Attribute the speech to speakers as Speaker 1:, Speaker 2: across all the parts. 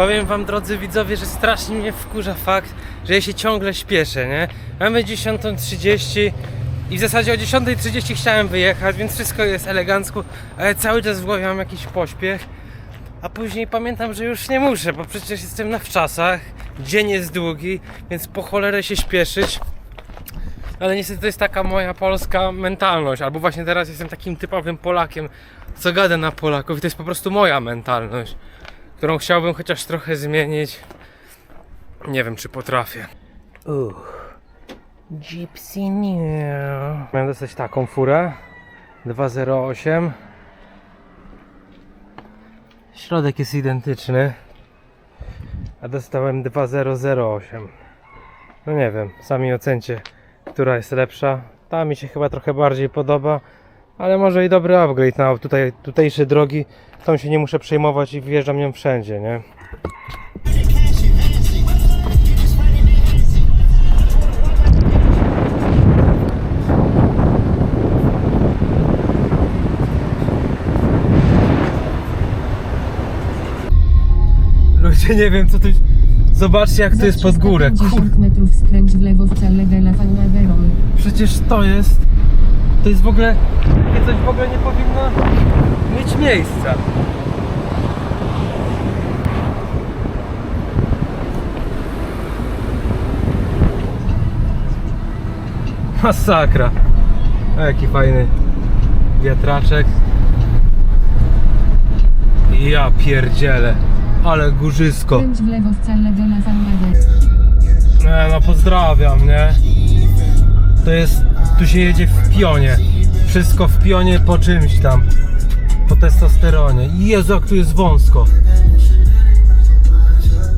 Speaker 1: Powiem wam, drodzy widzowie, że strasznie mnie wkurza fakt, że ja się ciągle śpieszę, nie? Mamy 10.30 i w zasadzie o 10.30 chciałem wyjechać, więc wszystko jest elegancko, ale cały czas w głowie mam jakiś pośpiech. A później pamiętam, że już nie muszę, bo przecież jestem na wczasach, dzień jest długi, więc po cholerę się śpieszyć. Ale niestety to jest taka moja polska mentalność, albo właśnie teraz jestem takim typowym Polakiem, co gada na Polaków i to jest po prostu moja mentalność, którą chciałbym chociaż trochę zmienić. Nie wiem, czy potrafię. Uch. Gypsy New. Miałem dostać taką furę. 208. Środek jest identyczny. A dostałem 2008. No nie wiem, sami ocencie, która jest lepsza. Ta mi się chyba trochę bardziej podoba, ale może i dobry upgrade na tutaj, tutejsze drogi. Tą się nie muszę przejmować i wjeżdżam nią wszędzie, nie? Ludzie, nie wiem co tu... Zobaczcie jak to jest pod górę. Kur...
Speaker 2: 50 metrów skręć w lewo w.
Speaker 1: Przecież to jest. To jest w ogóle. Takie coś w ogóle nie powinno mieć miejsca. Masakra. O, jaki fajny wiatraczek. Ja pierdzielę. Ale górzysko.
Speaker 2: W lewo w Calle de la Fauna Verona.
Speaker 1: Nie no, pozdrawiam, nie? To jest, tu się jedzie w pionie. Wszystko w pionie po czymś tam. Po testosteronie. Jezu, jak tu jest wąsko.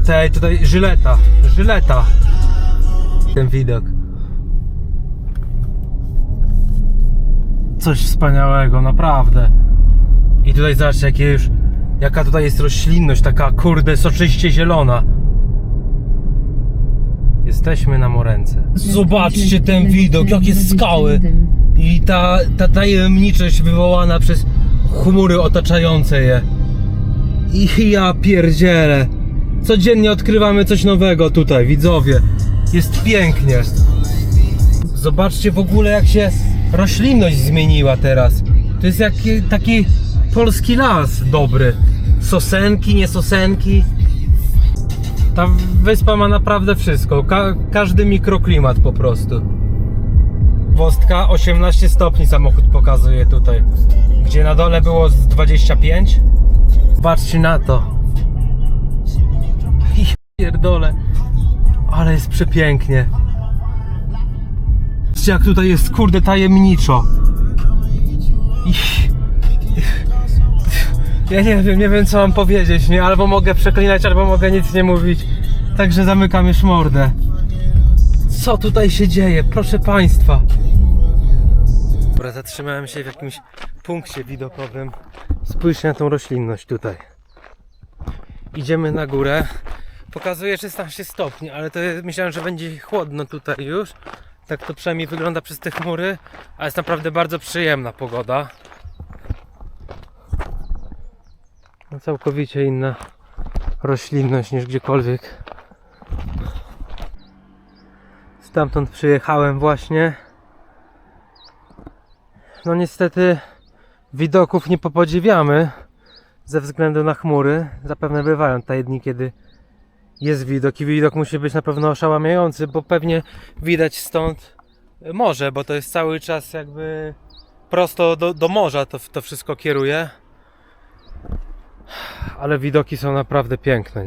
Speaker 1: Tej, tutaj żyleta. Żyleta. Ten widok. Coś wspaniałego, naprawdę. I tutaj zobaczcie, jakie już, jaka tutaj jest roślinność, taka kurde, soczyście zielona. Jesteśmy na Morence. Zobaczcie ten widok, jakie skały. I ta, ta tajemniczość wywołana przez chmury otaczające je. I ja pierdzielę. Codziennie odkrywamy coś nowego tutaj, widzowie. Jest pięknie. Zobaczcie w ogóle jak się roślinność zmieniła teraz. To jest jak taki polski las dobry. Sosenki, nie sosenki. Ta wyspa ma naprawdę wszystko. Ka każdy mikroklimat po prostu. Wostka 18 stopni samochód pokazuje tutaj. Gdzie na dole było z 25. Patrzcie na to. Pierdole. Ale jest przepięknie. Zobaczcie jak tutaj jest kurde tajemniczo. I- ja nie wiem, nie wiem co mam powiedzieć, nie? Albo mogę przeklinać, albo mogę nic nie mówić. Także zamykam już mordę. Co tutaj się dzieje? Proszę Państwa. Dobra, zatrzymałem się w jakimś punkcie widokowym. Spójrzcie na tą roślinność tutaj. Idziemy na górę. Pokazuje 16 stopni, ale to jest, myślałem, że będzie chłodno tutaj już. Tak to przynajmniej wygląda przez te chmury, ale jest naprawdę bardzo przyjemna pogoda. No, całkowicie inna roślinność niż gdziekolwiek. Stamtąd przyjechałem właśnie. No niestety widoków nie popodziwiamy ze względu na chmury. Zapewne bywają tutaj dni, kiedy jest widok i widok musi być na pewno oszałamiający, bo pewnie widać stąd morze, bo to jest cały czas jakby prosto do, do morza to, to wszystko kieruje. Ale widoki są naprawdę piękne.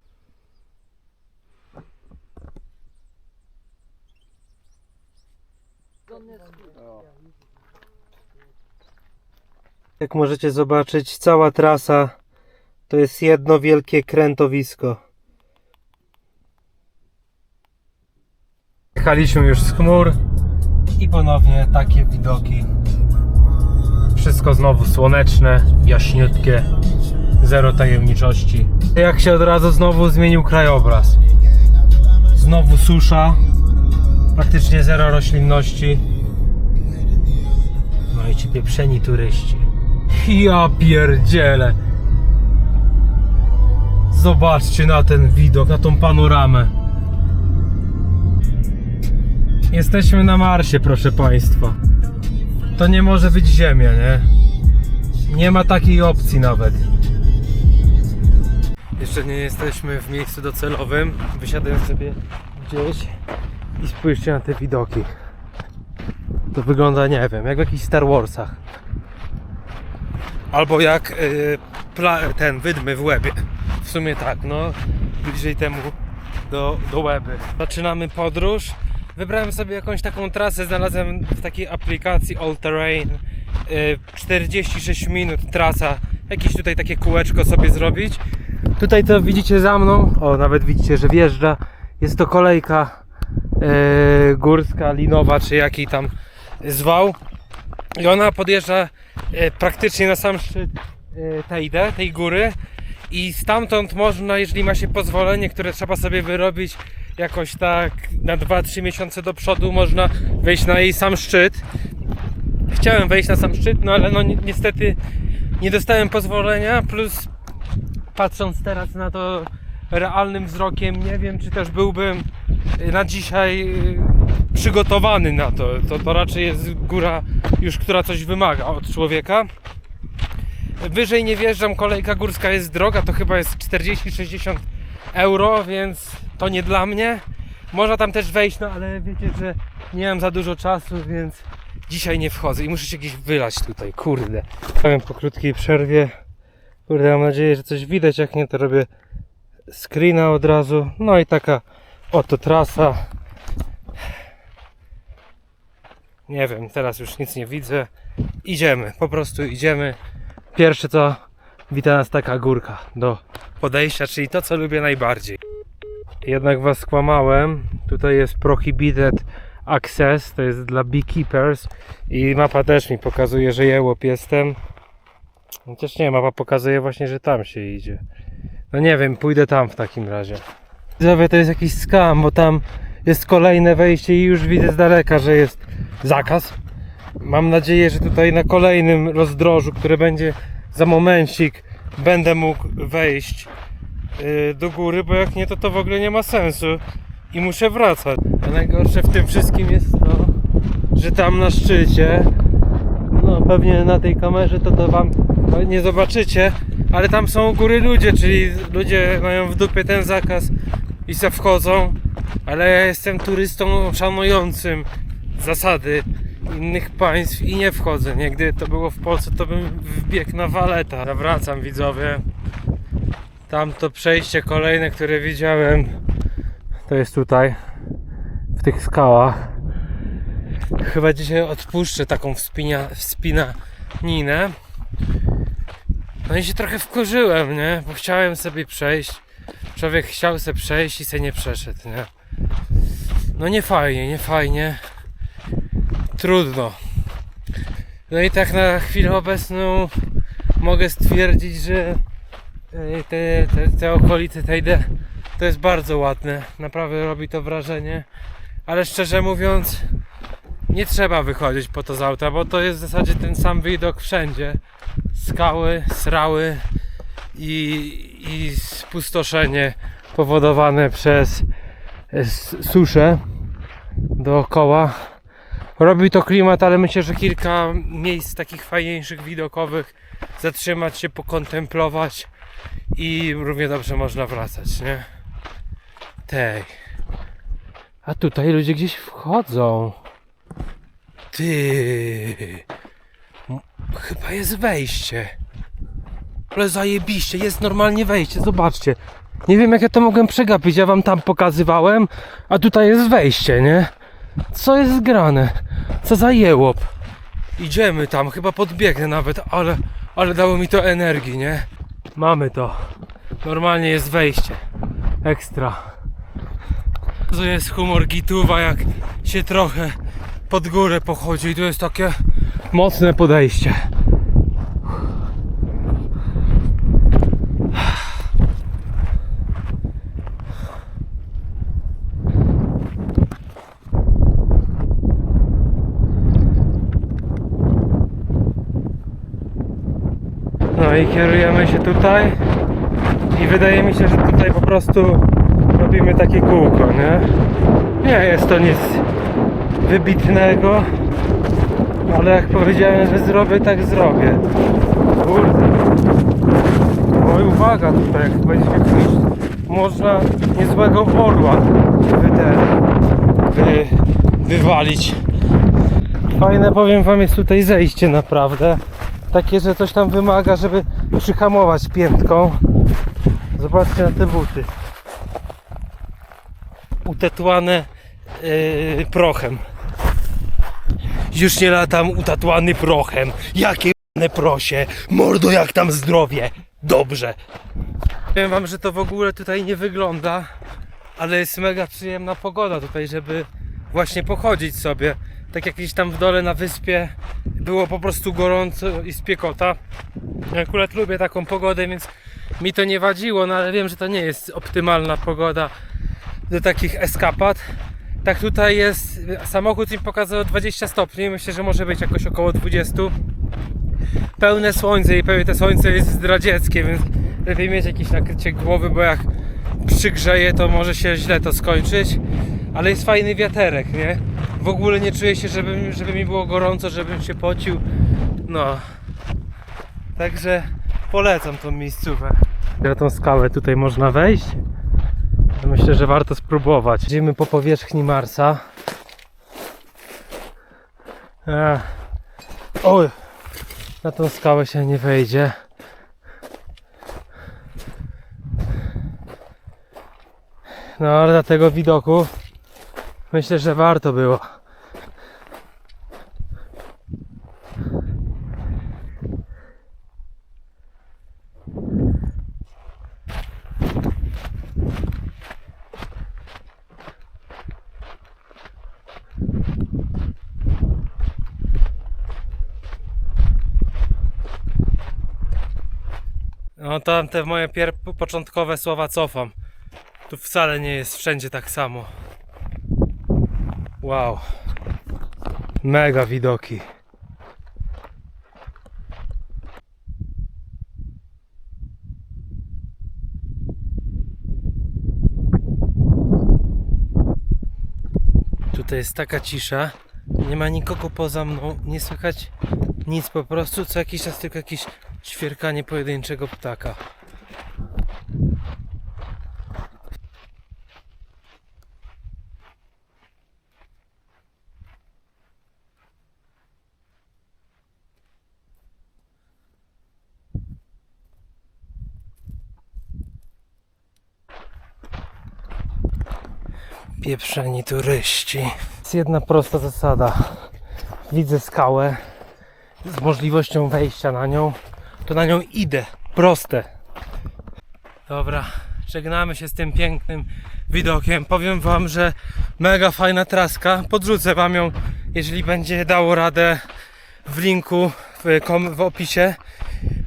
Speaker 1: Jak możecie zobaczyć, cała trasa to jest jedno wielkie krętowisko. Jechaliśmy już z chmur i ponownie takie widoki. Wszystko znowu słoneczne, jaśniutkie, zero tajemniczości. Jak się od razu znowu zmienił krajobraz. Znowu susza, praktycznie zero roślinności. No i ci pieprzeni turyści. Ja pierdzielę. Zobaczcie na ten widok, na tą panoramę. Jesteśmy na Marsie, proszę Państwa. To nie może być Ziemia, nie? Nie ma takiej opcji nawet. Jeszcze nie jesteśmy w miejscu docelowym. Wysiadłem sobie gdzieś i spójrzcie na te widoki. To wygląda, nie wiem, jak w jakichś Star Warsach. Albo jak y, pla- ten wydmy w łebie. W sumie tak, no bliżej temu do, do łeby. Zaczynamy podróż. Wybrałem sobie jakąś taką trasę, znalazłem w takiej aplikacji All Terrain. Y, 46 minut trasa, jakieś tutaj takie kółeczko sobie zrobić. Tutaj to widzicie za mną, o nawet widzicie, że wjeżdża. Jest to kolejka y, górska, linowa, czy jaki tam zwał. I ona podjeżdża e, praktycznie na sam szczyt e, Tejde, tej góry. I stamtąd można, jeżeli ma się pozwolenie, które trzeba sobie wyrobić jakoś tak na 2-3 miesiące do przodu, można wejść na jej sam szczyt. Chciałem wejść na sam szczyt, no ale no ni- niestety nie dostałem pozwolenia, plus patrząc teraz na to realnym wzrokiem, nie wiem czy też byłbym na dzisiaj y, przygotowany na to. to. To raczej jest góra już, która coś wymaga od człowieka. Wyżej nie wjeżdżam, kolejka górska jest droga, to chyba jest 40-60 euro, więc to nie dla mnie. Można tam też wejść, no ale wiecie, że nie mam za dużo czasu, więc dzisiaj nie wchodzę i muszę się gdzieś wylać tutaj, kurde. Powiem po krótkiej przerwie. Kurde, mam nadzieję, że coś widać, jak nie to robię screena od razu. No i taka oto trasa. Nie wiem, teraz już nic nie widzę. Idziemy, po prostu idziemy. Pierwsze co wita nas taka górka do podejścia, czyli to co lubię najbardziej. Jednak was skłamałem. Tutaj jest prohibited access, to jest dla beekeepers i mapa też mi pokazuje, że jełop jestem. Chociaż nie, mapa pokazuje właśnie, że tam się idzie. No nie wiem, pójdę tam w takim razie. Widzowie, to jest jakiś skam, bo tam jest kolejne wejście i już widzę z daleka, że jest zakaz. Mam nadzieję, że tutaj na kolejnym rozdrożu, które będzie za momencik, będę mógł wejść yy, do góry, bo jak nie, to to w ogóle nie ma sensu i muszę wracać. A najgorsze w tym wszystkim jest to, że tam na szczycie, no pewnie na tej kamerze to to wam nie zobaczycie, ale tam są u góry ludzie, czyli ludzie mają w dupie ten zakaz i se wchodzą, ale ja jestem turystą szanującym zasady innych państw i nie wchodzę. Nie, gdyby to było w Polsce, to bym wbiegł na waleta. Zawracam widzowie. Tamto przejście kolejne, które widziałem, to jest tutaj, w tych skałach. Chyba dzisiaj odpuszczę taką wspina, wspinaninę. No i się trochę wkurzyłem, nie? Bo chciałem sobie przejść. Człowiek chciał sobie przejść i se nie przeszedł, nie? No nie fajnie, nie fajnie. Trudno. No i tak na chwilę obecną mogę stwierdzić, że e, te, te, te okolice Tejde to jest bardzo ładne. Naprawdę robi to wrażenie. Ale szczerze mówiąc, nie trzeba wychodzić po to z auta, bo to jest w zasadzie ten sam widok wszędzie. Skały, srały i, i spustoszenie powodowane przez e, suszę dookoła. Robi to klimat, ale myślę, że kilka miejsc takich fajniejszych, widokowych zatrzymać się, pokontemplować i równie dobrze można wracać, nie? Tej. A tutaj ludzie gdzieś wchodzą. Ty. Chyba jest wejście. Ale zajebiście, jest normalnie wejście, zobaczcie. Nie wiem jak ja to mogłem przegapić, ja wam tam pokazywałem, a tutaj jest wejście, nie? Co jest zgrane? Co za jełop? Idziemy tam, chyba podbiegnę nawet, ale, ale dało mi to energii, nie? Mamy to. Normalnie jest wejście. Ekstra. To jest humor gituwa, jak się trochę pod górę pochodzi i tu jest takie mocne podejście. No i kierujemy się tutaj I wydaje mi się, że tutaj po prostu robimy takie kółko, nie? Nie jest to nic wybitnego, ale jak powiedziałem, że zrobię, tak zrobię. Kurde. Uwaga tutaj, jak będzie jakiegoś, można niezłego orła wy, wy, wywalić. Fajne powiem wam jest tutaj zejście naprawdę. Takie, że coś tam wymaga, żeby przyhamować piętką. Zobaczcie na te buty. Utetłane yy, prochem. Już nie latam utatłany prochem. Jakie prosie. Mordo jak tam zdrowie. Dobrze. Powiem wam, że to w ogóle tutaj nie wygląda, ale jest mega przyjemna pogoda tutaj, żeby właśnie pochodzić sobie. Tak jak gdzieś tam w dole na wyspie było po prostu gorąco i spiekota. Ja akurat lubię taką pogodę, więc mi to nie wadziło, no ale wiem, że to nie jest optymalna pogoda do takich eskapad. Tak tutaj jest, samochód mi pokazał 20 stopni, myślę, że może być jakoś około 20. Pełne słońce i pewnie to słońce jest zdradzieckie, więc lepiej mieć jakieś nakrycie głowy, bo jak przygrzeje, to może się źle to skończyć. Ale jest fajny wiaterek, nie? W ogóle nie czuję się, żeby, żeby mi było gorąco, żebym się pocił. No. Także polecam tą miejscówkę. Na tą skałę tutaj można wejść. Myślę, że warto spróbować. Idziemy po powierzchni Marsa. Oj, na tą skałę się nie wejdzie. No ale dla tego widoku myślę, że warto było. No tam te moje początkowe słowa cofam. Tu wcale nie jest wszędzie tak samo. Wow. Mega widoki. Tutaj jest taka cisza. Nie ma nikogo poza mną. Nie słychać nic po prostu. Co jakiś czas tylko jakieś ćwierkanie pojedynczego ptaka. Pieprzeni turyści. Jest jedna prosta zasada. Widzę skałę z możliwością wejścia na nią, to na nią idę. Proste. Dobra, żegnamy się z tym pięknym widokiem. Powiem Wam, że mega fajna traska. Podrzucę Wam ją, jeżeli będzie dało radę w linku w, kom- w opisie.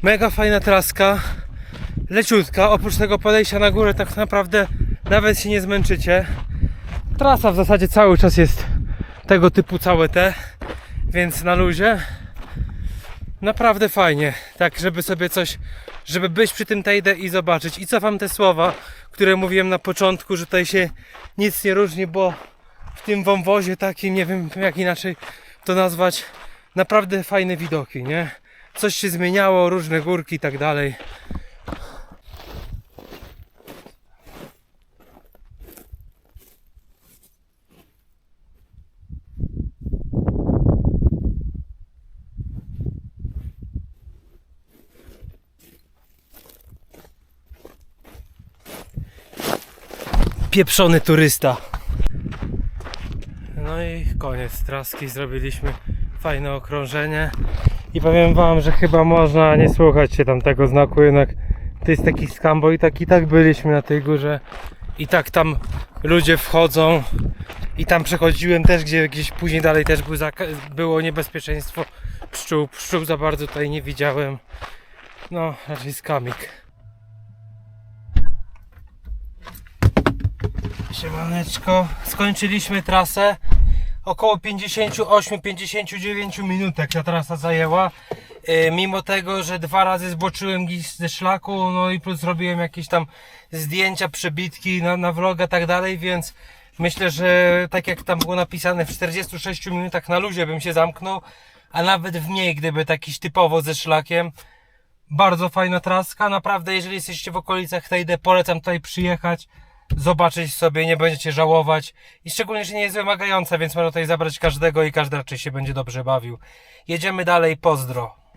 Speaker 1: Mega fajna traska. Leciutka. Oprócz tego podejścia na górę, tak naprawdę nawet się nie zmęczycie. Trasa w zasadzie cały czas jest tego typu całe te, więc na luzie. Naprawdę fajnie, tak żeby sobie coś, żeby być przy tym tejdę i zobaczyć. I cofam te słowa, które mówiłem na początku, że tutaj się nic nie różni, bo w tym wąwozie takim, nie wiem jak inaczej to nazwać, naprawdę fajne widoki, nie? Coś się zmieniało, różne górki i tak dalej. Pieprzony turysta. No i koniec traski. Zrobiliśmy fajne okrążenie. I powiem wam, że chyba można nie słuchać się tam tego znaku, jednak to jest taki skam, bo i tak i tak byliśmy na tej górze. I tak tam ludzie wchodzą. I tam przechodziłem też, gdzie gdzieś później dalej też był było niebezpieczeństwo pszczół. Pszczół za bardzo tutaj nie widziałem. No, raczej skamik. Siemaneczko, skończyliśmy trasę. Około 58-59 minutek ta trasa zajęła. Y, Mimo tego, że dwa razy zboczyłem gdzieś ze szlaku, no i plus zrobiłem jakieś tam zdjęcia, przebitki na, na vloga tak dalej, więc myślę, że tak jak tam było napisane, w 46 minutach na luzie bym się zamknął, a nawet w mniej, gdyby takiś typowo ze szlakiem. Bardzo fajna traska, naprawdę jeżeli jesteście w okolicach Tejde, polecam tutaj przyjechać, zobaczyć sobie, nie będziecie żałować i szczególnie, że nie jest wymagająca, więc można tutaj zabrać każdego i każdy raczej się będzie dobrze bawił. Jedziemy dalej, pozdro.